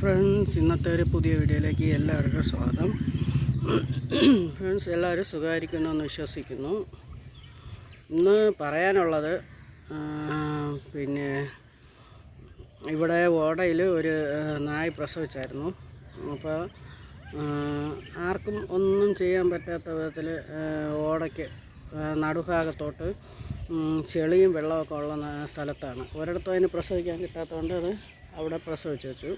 Friends ഇന്നത്തെ ഒരു പുതിയ വീഡിയോയിലേക്ക് എല്ലാവർക്കും സ്വാഗതം. ഫ്രണ്ട്സ് എല്ലാവരും സുഖമായിരിക്കുന്നു എന്ന് വിശ്വസിക്കുന്നു. ഇന്ന് പറയാനുള്ളത് പിന്നെ ഇവിടെ ഓടയിൽ ഒരു നായ് പ്രസവിച്ചായിരുന്നു. അപ്പോൾ ആർക്കും ഒന്നും ചെയ്യാൻ പറ്റാത്ത വിധത്തിൽ ഓടയ്ക്ക് നടുഭാഗത്തോട്ട് ചെളിയും വെള്ളമൊക്കെ ഉള്ള സ്ഥലത്താണ്. ഒരിടത്തും അതിന് പ്രസവിക്കാൻ കിട്ടാത്തതുകൊണ്ട് അത് അവിടെ പ്രസവിച്ച് വെച്ചു.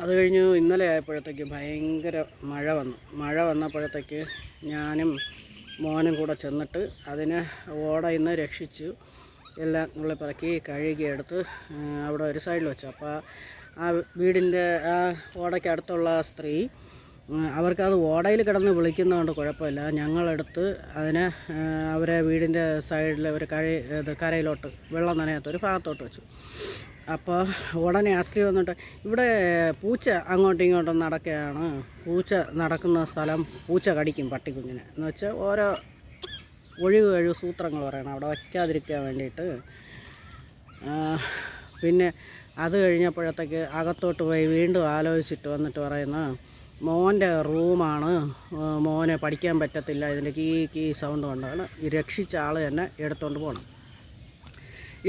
അത് കഴിഞ്ഞു ഇന്നലെ ആയപ്പോഴത്തേക്ക് ഭയങ്കര മഴ വന്നു. മഴ വന്നപ്പോഴത്തേക്ക് ഞാനും മോനും കൂടെ ചെന്നിട്ട് അതിനെ ഓടയിൽ രക്ഷിച്ചു. എല്ലാം നുള്ളി പറക്കി കഴുകിയെടുത്ത് അവിടെ ഒരു സൈഡിൽ വെച്ചു. അപ്പോൾ ആ വീടിന്റെ ആ ഓടയ്ക്കടുത്തുള്ള സ്ത്രീ അവർക്കത് ഓടയിൽ കിടന്ന് വിളിക്കുന്നതുകൊണ്ട് കുഴപ്പമില്ല. ഞങ്ങളെടുത്ത് അതിനെ അവരെ വീടിന്റെ സൈഡിൽ ഒരു കഴ കരയിലോട്ട് വെള്ളം നനയാത്ത ഒരു ഭാഗത്തോട്ട് വെച്ചു. അപ്പോൾ ഉടനെ അസ്ത്രീ വന്നിട്ട് ഇവിടെ പൂച്ച അങ്ങോട്ടും ഇങ്ങോട്ടും നടക്കുകയാണ്. പൂച്ച നടക്കുന്ന സ്ഥലം പൂച്ച കടിക്കും പട്ടിക്കുഞ്ഞിനെ. എന്ന് വെച്ചാൽ ഓരോ ഒഴിവ് കഴിവ് സൂത്രങ്ങൾ പറയണം. അവിടെ വയ്ക്കാതിരിക്കാൻ വേണ്ടിയിട്ട്. പിന്നെ അത് കഴിഞ്ഞപ്പോഴത്തേക്ക് അകത്തോട്ട് പോയി വീണ്ടും ആലോചിച്ചിട്ട് വന്നിട്ട് പറയുന്ന മോന്റെ റൂമാണ്. മോനെ പഠിക്കാൻ പറ്റത്തില്ല. ഇതിന്റെ കീ കീ സൗണ്ട് കൊണ്ടാണ്. രക്ഷിച്ച ആൾ തന്നെ എടുത്തുകൊണ്ട് പോകണം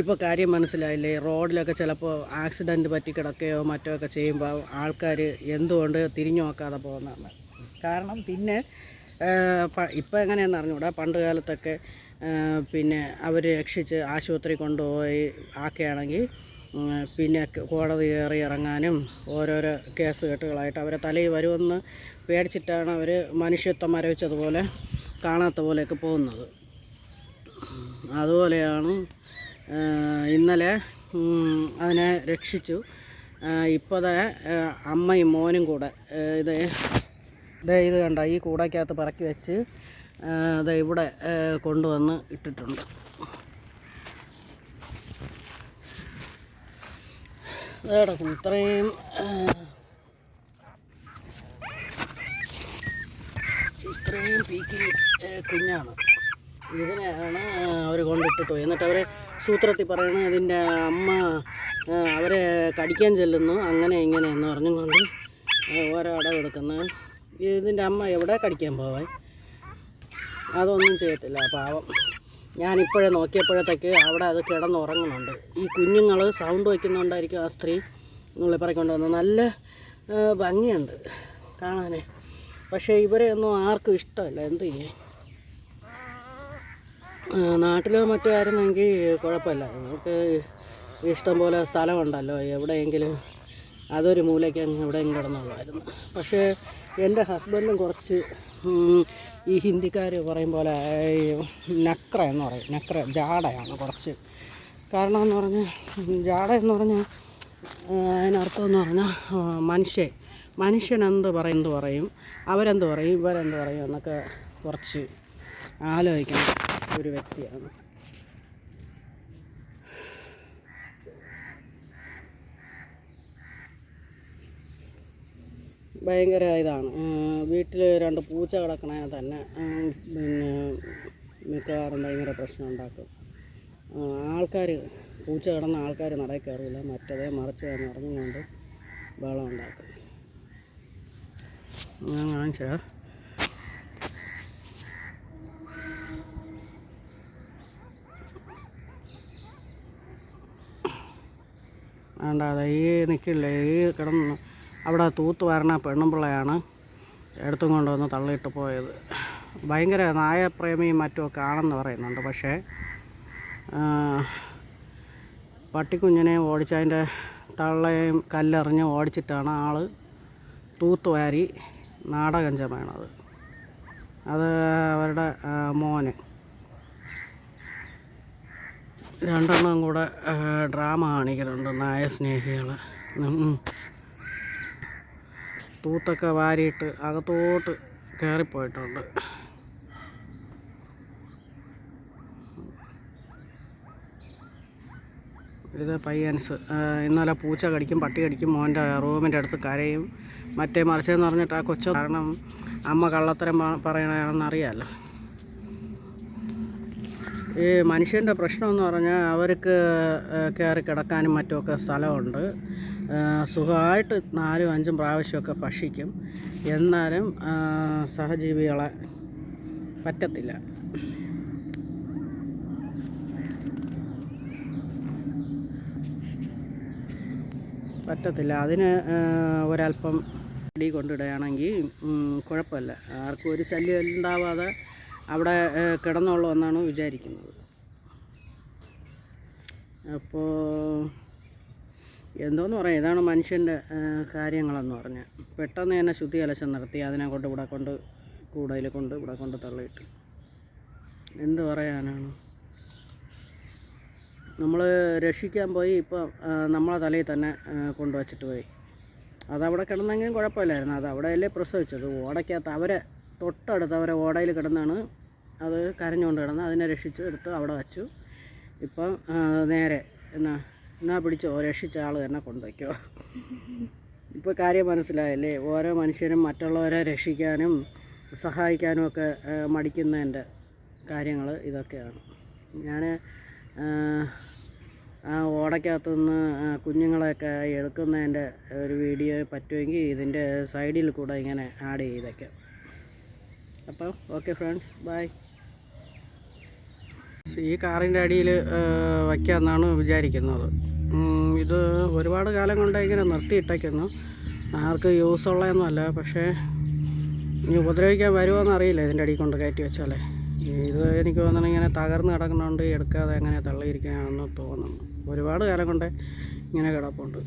ഇപ്പോൾ കാര്യം മനസ്സിലായില്ലേ? റോഡിലൊക്കെ ചിലപ്പോൾ ആക്സിഡന്റ് പറ്റി കിടക്കുകയോ മറ്റോ ഒക്കെ ചെയ്യുമ്പോൾ ആൾക്കാർ എന്തുകൊണ്ട് തിരിഞ്ഞു നോക്കാതെ പോകുന്നതാണ്. കാരണം പിന്നെ ഇപ്പോൾ എങ്ങനെയാണെന്ന് അറിഞ്ഞൂടാ? പണ്ട് കാലത്തൊക്കെ പിന്നെ അവർ രക്ഷിച്ച് ആശുപത്രി കൊണ്ടുപോയി ആക്കുകയാണെങ്കിൽ പിന്നെ കോടതി കയറി ഇറങ്ങാനും ഓരോരോ കേസ് കെട്ടുകളായിട്ട് അവരെ തലയിൽ വരുമെന്ന് പേടിച്ചിട്ടാണ് അവർ മനുഷ്യത്വം മരവിച്ചതുപോലെ കാണാത്ത പോലെയൊക്കെ പോകുന്നത്. അതുപോലെയാണ് ഇന്നലെ അതിനെ രക്ഷിച്ചു. ഇപ്പോൾ അമ്മയും മോനും കൂടെ ഇത് ഇതേ ഇത് കണ്ട ഈ കൂടയ്ക്കകത്ത് പറക്കി വെച്ച് അത് ഇവിടെ കൊണ്ടുവന്ന് ഇട്ടിട്ടുണ്ട്. ദേ കിടക്കുന്നു. ഇത്രയും ഇത്രയും പീക്കി കുഞ്ഞാണ്. ഇതിനെയാണ് അവർ കൊണ്ടിട്ടിട്ട് പോയി. എന്നിട്ട് അവർ സൂത്രത്തിൽ പറയണ അതിന്റെ അമ്മ അവരെ കടിക്കാൻ ചെല്ലുന്നു. അങ്ങനെ ഇങ്ങനെ എന്ന് പറഞ്ഞുകൊണ്ട് കൊണ്ട് ഓരോ അടവെടുക്കുന്നു ഇതിന്റെ അമ്മ എവിടെ കടിക്കാൻ പോവാൻ? അതൊന്നും ചെയ്യത്തില്ല പാവം. ഞാനിപ്പോഴേ നോക്കിയപ്പോഴത്തേക്ക് അവിടെ അത് കിടന്നുറങ്ങുന്നുണ്ട്. ഈ കുഞ്ഞുങ്ങൾ സൗണ്ട് വയ്ക്കുന്നുണ്ടായിരിക്കും ആ സ്ത്രീ നുള്ളി പറക്കൊണ്ട് വന്നത്. നല്ല ഭംഗിയുണ്ട് കാണാനേ. പക്ഷേ ഇവരെ ഒന്നും ആർക്കും ഇഷ്ടമല്ല. എന്ത് ചെയ്യേ നാട്ടിലോ മറ്റോ ആയിരുന്നെങ്കിൽ കുഴപ്പമില്ല. നമുക്ക് ഇഷ്ടം പോലെ സ്ഥലമുണ്ടല്ലോ. എവിടെയെങ്കിലും അതൊരു മൂലയ്ക്ക് എവിടെയെങ്കിലും കിടന്നുള്ളായിരുന്നു പക്ഷേ എന്റെ ഹസ്ബൻഡും കുറച്ച് ഈ ഹിന്ദിക്കാർ പറയും പോലെ നക്ര എന്ന് പറയും. നക്ര ജാടയാണ് കുറച്ച്. കാരണം എന്ന് പറഞ്ഞാൽ ജാട എന്ന് പറഞ്ഞാൽ അതിനർത്ഥം എന്ന് പറഞ്ഞാൽ മനുഷ്യൻ മനുഷ്യൻ എന്ത് പറയും എന്ത് പറയും? അവരെന്ത് പറയും? ഇവരെന്ത് പറയും? എന്നൊക്കെ കുറച്ച് ആലോചിക്കണം. ഒരു വ്യക്തിയാണ്. ഭയങ്കര ഇതാണ്. വീട്ടിൽ രണ്ട് പൂച്ച കിടക്കണേ തന്നെ പിന്നെ മിക്കവാറും ഭയങ്കര പ്രശ്നം ഉണ്ടാക്കും. ആൾക്കാർ പൂച്ച കിടന്ന ആൾക്കാർ നടയിൽ കയറില്ല മറ്റതേ മറിച്ച് എന്ന് വെള്ളം ഉണ്ടാക്കും. ഞാൻ കാണിച്ചാ വേണ്ട ഈ നിൽക്കില്ലേ ഈ കിടന്ന് അവിടെ തൂത്ത് വരണ പെണ്ണുമ്പിള്ളയാണ് എടുത്തും കൊണ്ടുവന്ന് തള്ളിയിട്ട് പോയത്. ഭയങ്കര നായപ്രേമിയും മറ്റുമൊക്കെ ആണെന്ന് പറയുന്നുണ്ട്. പക്ഷേ പട്ടിക്കുഞ്ഞിനെ ഓടിച്ചതിന്റെ തള്ളയും കല്ലെറിഞ്ഞ് ഓടിച്ചിട്ടാണ് ആൾ തൂത്ത് വാരി നാടകഞ്ചം വേണത് അത് അവരുടെ മോന്. രണ്ടെണ്ണം കൂടെ ഡ്രാമ കാണിക്കുന്നുണ്ട് നായസ്നേഹികൾ തൂത്തൊക്കെ വാരിയിട്ട് അകത്തോട്ട് കയറിപ്പോയിട്ടുണ്ട് ഇത് പയ്യൻസ് ഇന്നലെ പൂച്ച കടിക്കും പട്ടി കടിക്കും മോന്റെ റൂമിന്റെ അടുത്ത് കരയും മറ്റേ മറിച്ചതെന്ന് പറഞ്ഞിട്ട് ആ കൊച്ചു കാരണം അമ്മ കള്ളത്തരം പറയണെന്നറിയാമല്ലോ ഈ മനുഷ്യന്റെ പ്രശ്നമെന്ന് പറഞ്ഞാൽ അവർക്ക് കയറി കിടക്കാനും മറ്റുമൊക്കെ സ്ഥലമുണ്ട്. സുഖമായിട്ട് നാലും അഞ്ചും പ്രാവശ്യമൊക്കെ ഭക്ഷിക്കും. എന്നാലും സഹജീവികളെ പറ്റത്തില്ല. പറ്റത്തില്ല. അതിന് ഒരല്പം ഇടി കൊണ്ടിടുകയാണെങ്കിൽ കുഴപ്പമില്ല. ആർക്കും ഒരു ശല്യം ഉണ്ടാവാതെ അവിടെ കിടന്നുള്ളൂ എന്നാണ് വിചാരിക്കുന്നത്. അപ്പോൾ എന്തോന്ന് പറയാം ഇതാണ് മനുഷ്യന്റെ കാര്യങ്ങളെന്ന് പറഞ്ഞാൽ പെട്ടെന്ന് തന്നെ ശുദ്ധി അലശം നടത്തി അതിനെ കൊണ്ട് ഇവിടെ കൊണ്ട് കൂടയിൽ കൊണ്ട് ഇവിടെ കൊണ്ട് തള്ളിയിട്ട്. എന്ത് പറയാനാണ്? നമ്മൾ രക്ഷിക്കാൻ പോയി ഇപ്പോൾ നമ്മളെ തലയിൽ തന്നെ കൊണ്ടുവച്ചിട്ട് പോയി. അതവിടെ കിടന്നെങ്കിലും കുഴപ്പമില്ലായിരുന്നു. അത് പ്രസവിച്ചത്? ഓടയ്ക്കകത്ത് അവരെ തൊട്ടടുത്ത് അവരെ ഓടയിൽ കിടന്നാണ് അത് കരഞ്ഞുകൊണ്ട് കിടന്ന് അതിനെ രക്ഷിച്ചു എടുത്ത് അവിടെ വച്ചു. ഇപ്പം നേരെ എന്നാ എന്നാ പിടിച്ചോ രക്ഷിച്ച ആൾ തന്നെ കൊണ്ടുവയ്ക്കോ. ഇപ്പോൾ കാര്യം മനസ്സിലായല്ലേ? ഓരോ മനുഷ്യരും മറ്റുള്ളവരെ രക്ഷിക്കാനും സഹായിക്കാനും ഒക്കെ മടിക്കുന്നതിന്റെ കാര്യങ്ങൾ ഇതൊക്കെയാണ്. ഞാൻ ആ ഓടയ്ക്കകത്തു നിന്ന് കുഞ്ഞുങ്ങളെയൊക്കെ എടുക്കുന്നതിന്റെ ഒരു വീഡിയോ പറ്റുമെങ്കിൽ ഇതിന്റെ സൈഡിൽ കൂടെ ഇങ്ങനെ ആഡ് ചെയ്തേക്കാം. അപ്പോൾ ഓക്കെ ഫ്രണ്ട്സ് ബൈ. ഈ കാറിന്റെ അടിയിൽ വയ്ക്കാമെന്നാണ് വിചാരിക്കുന്നത്. ഇത് ഒരുപാട് കാലം കൊണ്ട് ഇങ്ങനെ നിർത്തിയിട്ടേക്കുന്നു ആർക്ക് യൂസ് ഉള്ളതൊന്നുമല്ല. പക്ഷേ ഇനി ഉപദ്രവിക്കാൻ വരുമോ അറിയില്ല ഇതിന്റെ അടിയിൽ കൊണ്ട് കയറ്റി വെച്ചാലേ ഇത് എനിക്ക് തോന്നുന്നു ഇങ്ങനെ തകർന്ന് കിടക്കുന്നതുകൊണ്ട് എടുക്കാതെ എങ്ങനെ തള്ളിയിരിക്കുകയാണെന്ന് തോന്നുന്നു. ഒരുപാട് കാലം കൊണ്ട് ഇങ്ങനെ കിടപ്പുണ്ട്.